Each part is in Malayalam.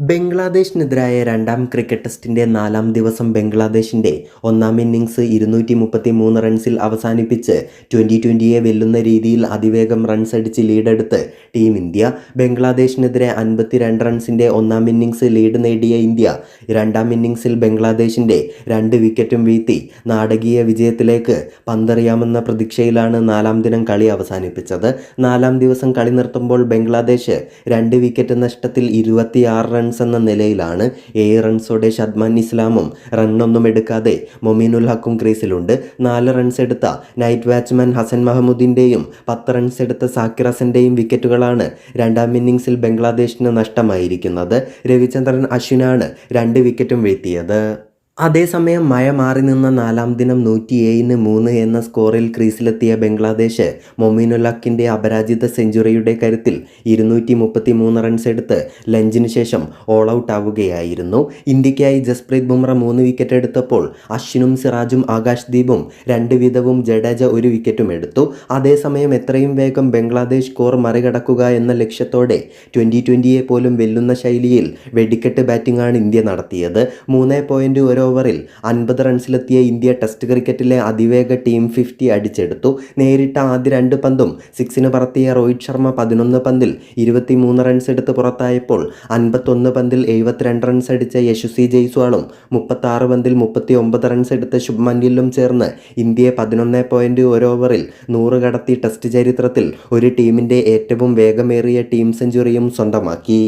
ബംഗ്ലാദേശിനെതിരായ രണ്ടാം ക്രിക്കറ്റ് ടെസ്റ്റിന്റെ നാലാം ദിവസം ബംഗ്ലാദേശിന്റെ ഒന്നാം ഇന്നിങ്സ് ഇരുന്നൂറ്റി മുപ്പത്തി മൂന്ന് റൺസിൽ അവസാനിപ്പിച്ച് ട്വന്റി ട്വന്റിയെ വെല്ലുന്ന രീതിയിൽ അതിവേഗം റൺസ് അടിച്ച് ലീഡെടുത്ത് ടീം ഇന്ത്യ. ബംഗ്ലാദേശിനെതിരെ അൻപത്തിരണ്ട് റൺസിന്റെ ഒന്നാം ഇന്നിങ്സ് ലീഡ് നേടിയ ഇന്ത്യ രണ്ടാം ഇന്നിങ്സിൽ ബംഗ്ലാദേശിന്റെ രണ്ട് വിക്കറ്റും വീഴ്ത്തി നാടകീയ വിജയത്തിലേക്ക് പന്തറിയാമെന്ന പ്രതീക്ഷയിലാണ് നാലാം ദിനം കളി അവസാനിപ്പിച്ചത്. നാലാം ദിവസം കളി നിർത്തുമ്പോൾ ബംഗ്ലാദേശ് രണ്ട് വിക്കറ്റ് നഷ്ടത്തിൽ ഇരുപത്തിയാറ് റൺസ് എന്ന നിലയിലാണ് ഏഴ് റൺസോടെ ഷദ്മാൻ ഇസ്ലാമും റണ്ണൊന്നും എടുക്കാതെ മൊമീനുൽ ഹക്കും ക്രീസിലുണ്ട്. നാല് റൺസ് എടുത്ത നൈറ്റ് ബാറ്റ്സ്മാൻ ഹസൻ മഹമ്മൂദിന്റെയും പത്ത് റൺസ് എടുത്ത സാക്കിർ ഹസന്റെയും വിക്കറ്റുകളാണ് രണ്ടാം ഇന്നിംഗ്സിൽ ബംഗ്ലാദേശിന് നഷ്ടമായിരിക്കുന്നത്. രവിചന്ദ്രൻ അശ്വിനാണ് രണ്ട് വിക്കറ്റും വീഴ്ത്തിയത്. അതേസമയം മഴ മാറി നിന്ന നാലാം ദിനം നൂറ്റി ഏഴിന് മൂന്ന് എന്ന സ്കോറിൽ ക്രീസിലെത്തിയ ബംഗ്ലാദേശ് മൊമീനുലക്കിന്റെ അപരാജിത സെഞ്ചുറിയുടെ കരുത്തിൽ ഇരുന്നൂറ്റി മുപ്പത്തി മൂന്ന് റൺസ് എടുത്ത് ലഞ്ചിന് ശേഷം ഓൾ ഔട്ട് ആവുകയായിരുന്നു. ഇന്ത്യക്കായി ജസ്പ്രീത് ബുംറ മൂന്ന് വിക്കറ്റ് എടുത്തപ്പോൾ അശ്വിനും സിറാജും ആകാശ് ദീപും രണ്ട് വീതവും ജഡേജ ഒരു വിക്കറ്റും എടുത്തു. അതേസമയം എത്രയും വേഗം ബംഗ്ലാദേശ് സ്കോർ മറികടക്കുക എന്ന ലക്ഷ്യത്തോടെ ട്വന്റി ട്വന്റിയെ പോലും വെല്ലുന്ന ശൈലിയിൽ വെടിക്കെട്ട് ബാറ്റിംഗാണ് ഇന്ത്യ നടത്തിയത്. മൂന്ന് പോയിന്റ് ഒരു ഓവറിൽ അൻപത് റൺസിലെത്തിയ ഇന്ത്യ ടെസ്റ്റ് ക്രിക്കറ്റിലെ അതിവേഗ ടീം ഫിഫ്റ്റി അടിച്ചെടുത്തു. നേരിട്ട ആദ്യ രണ്ട് പന്തും സിക്സിന് പറത്തിയ രോഹിത് ശർമ്മ പതിനൊന്ന് പന്തിൽ ഇരുപത്തി മൂന്ന് റൺസ് എടുത്ത് പുറത്തായപ്പോൾ അൻപത്തൊന്ന് പന്തിൽ എഴുപത്തിരണ്ട് റൺസ് അടിച്ച യശസ്വി ജയ്സ്വാളും മുപ്പത്താറ് പന്തിൽ മുപ്പത്തി ഒമ്പത് റൺസ് എടുത്ത ശുഭ്മൻ ഗില്ലും ചേർന്ന് ഇന്ത്യയെ പതിനൊന്ന് പോയിന്റ് ഒരു ഓവറിൽ നൂറ് കടത്തി ടെസ്റ്റ് ചരിത്രത്തിൽ ഒരു ടീമിന്റെ ഏറ്റവും വേഗമേറിയ ടീം സെഞ്ചുറിയും സ്വന്തമാക്കി.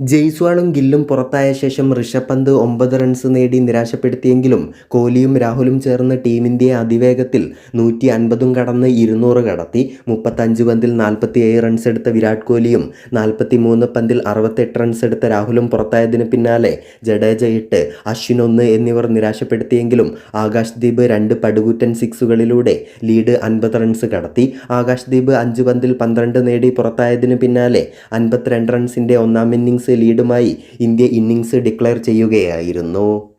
ജയ്സ്വാളും ഗില്ലും പുറത്തായ ശേഷം ഋഷഭ് പന്ത് ഒമ്പത് റൺസ് നേടി നിരാശപ്പെടുത്തിയെങ്കിലും കോഹ്ലിയും രാഹുലും ചേർന്ന് ടീമിന്റെ അതിവേഗത്തിൽ നൂറ്റി അൻപതും കടന്ന് ഇരുന്നൂറ് കടത്തി മുപ്പത്തഞ്ച് പന്തിൽ നാൽപ്പത്തി ഏഴ് റൺസ് എടുത്ത വിരാട് കോഹ്ലിയും നാൽപ്പത്തി മൂന്ന് പന്തിൽ അറുപത്തെട്ട് റൺസ് എടുത്ത രാഹുലും പുറത്തായതിന് പിന്നാലെ ജഡേജ എട്ട് അശ്വിൻ ഒന്ന് എന്നിവർ നിരാശപ്പെടുത്തിയെങ്കിലും ആകാശ് രണ്ട് പടുകൂറ്റൻ സിക്സുകളിലൂടെ ലീഡ് അൻപത് റൺസ് കടത്തി. ആകാശ് ദീപ് അഞ്ച് പന്തിൽ പന്ത്രണ്ട് നേടി പുറത്തായതിന് പിന്നാലെ അൻപത്തിരണ്ട് റൺസിന്റെ ഒന്നാം ഇന്നിംഗ്സ് ലീഡുമായി ഇന്ത്യ ഇന്നിംഗ്സ് ഡിക്ലെയർ ചെയ്യുകയായിരുന്നു.